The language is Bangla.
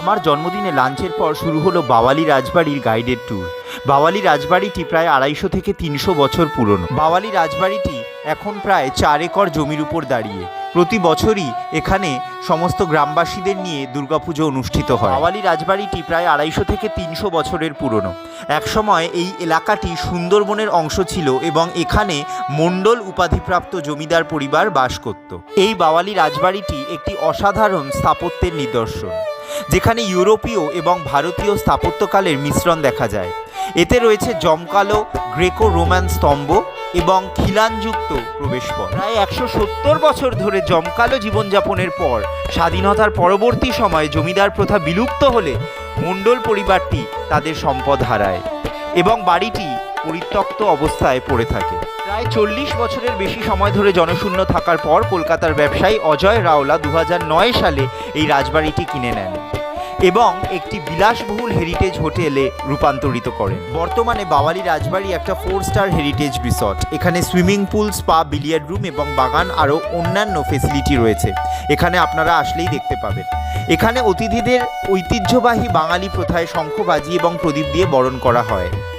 আমার জন্মদিনে লাঞ্চের পর শুরু হলো বাওয়ালি রাজবাড়ির গাইডেড ট্যুর বাওয়ালি রাজবাড়িটি প্রায় আড়াইশো থেকে তিনশো বছর পুরনো। বাওয়ালি রাজবাড়িটি এখন প্রায় চার একর জমির উপর দাঁড়িয়ে। প্রতি বছরই এখানে সমস্ত গ্রামবাসীদের নিয়ে দুর্গাপুজো অনুষ্ঠিত হয়। বাওয়ালি রাজবাড়িটি প্রায় আড়াইশো থেকে তিনশো বছরের পুরনো। একসময় এই এলাকাটি সুন্দরবনের অংশ ছিল এবং এখানে মণ্ডল উপাধিপ্রাপ্ত জমিদার পরিবার বাস করত। এই বাওয়ালি রাজবাড়িটি একটি অসাধারণ স্থাপত্যের নিদর্শন। যেখানে ইউরোপীয় এবং ভারতীয় স্থাপত্যকালের মিশ্রণ দেখা যায়। এতে রয়েছে জমকালো গ্রেকো রোমান স্তম্ভ এবং খিলানযুক্ত প্রবেশপথ। প্রায় একশো সত্তর বছর ধরে জমকালো জীবনযাপনের পর, স্বাধীনতার পরবর্তী সময়ে জমিদার প্রথা বিলুপ্ত হলে মণ্ডল পরিবারটি তাদের সম্পদ হারায়। এবং বাড়িটি পরিত্যক্ত অবস্থায় পড়ে থাকে। প্রায় চল্লিশ বছরের বেশি সময় ধরে জনশূন্য থাকার পর কলকাতার ব্যবসায়ী অজয় রাওলা দু হাজার নয় সালে এই রাজবাড়িটি কিনে নেন। এবং একটি বিলাসবহুল হেরিটেজ হোটেলে রূপান্তরিত করেন বর্তমানে বাওয়ালি রাজবাড়ি একটা ফোর স্টার হেরিটেজ রিসর্ট এখানে swimming pool spa billiard room এবং বাগান আরও অন্যান্য ফেসিলিটি রয়েছে। এখানে আপনারা আসলেই দেখতে পাবেন। এখানে অতিথিদের ঐতিহ্যবাহী বাঙালি প্রথায় শঙ্খবাজি এবং প্রদীপ দিয়ে বরণ করা হয়।